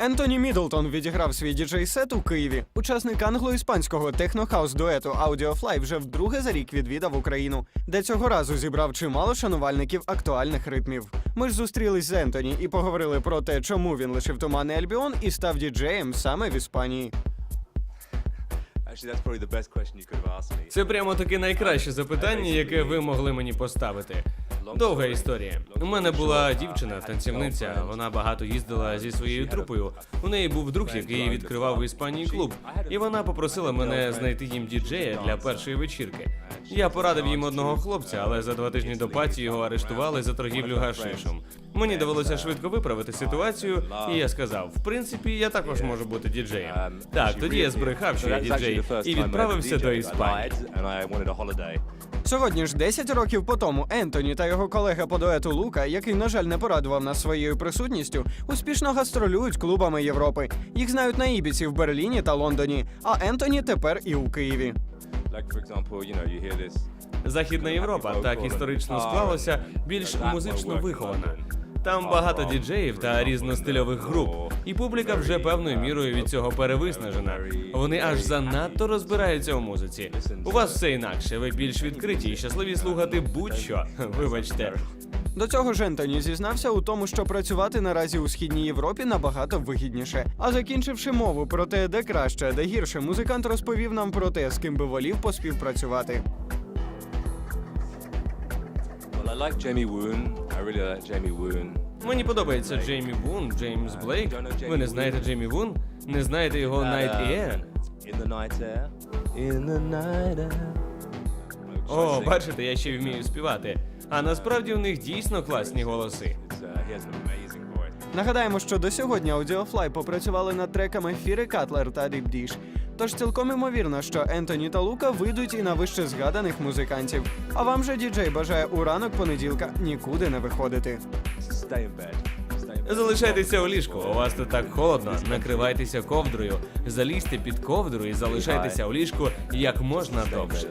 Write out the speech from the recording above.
Ентоні Мідлтон відіграв свій діджей-сет у Києві. Учасник англо-іспанського технохаус дуету Audioфly вже вдруге за рік відвідав Україну, де цього разу зібрав чимало шанувальників актуальних ритмів. Ми ж зустрілись з Ентоні і поговорили про те, чому він лишив туманний Альбіон і став діджеєм саме в Іспанії. Це прямо таки найкраще запитання, яке ви могли мені поставити. Довга історія. У мене була дівчина, танцівниця. Вона багато їздила зі своєю трупою. У неї був друг, який відкривав в Іспанії клуб, і вона попросила мене знайти їм діджея для першої вечірки. Я порадив їм одного хлопця, але за два тижні до паті його арештували за торгівлю гашишем. Мені довелося швидко виправити ситуацію, і я сказав: в принципі, я також можу бути діджеєм. Так, тоді я збрехав, що я діджей, і відправився до Іспанії. Сьогодні ж 10 років по тому Ентоні та його колега по дуету Лука, який, на жаль, не порадував нас своєю присутністю, успішно гастролюють клубами Європи. Їх знають на Ібіці в Берліні та Лондоні. А Ентоні тепер і у Києві. Західна Європа так історично склалася більш музично вихована. Там багато діджеїв та різностильових груп, і публіка вже певною мірою від цього перевиснажена. Вони аж занадто розбираються у музиці. У вас все інакше. Ви більш відкриті і щасливі слухати будь-що. Вибачте. До цього ж Ентоні зізнався у тому, що працювати наразі у східній Європі набагато вигідніше. А закінчивши мову про те, де краще, де гірше, музикант розповів нам про те, з ким би волів поспівпрацювати. I like Jamie Woon. I really like Jamie Woon. Мені подобається Джеймі Вун, Джеймс Блейк. Ви не знаєте Джеймі Вун? Не знаєте його Night Air? In the night air. In the night air. О, бачите, я ще вмію співати. А насправді у них дійсно класні голоси. It's, uh, he has an amazing voice. Нагадаємо, що до сьогодні Audiofly попрацювали над треками Фіри Катлер та Deep Dish. Тож цілком імовірно, що Ентоні та Лука вийдуть і на вище згаданих музикантів. А вам же діджей бажає у ранок понеділка нікуди не виходити. Залишайтеся у ліжку. У вас тут так холодно. Накривайтеся ковдрою, залізьте під ковдру і залишайтеся у ліжку як можна довше.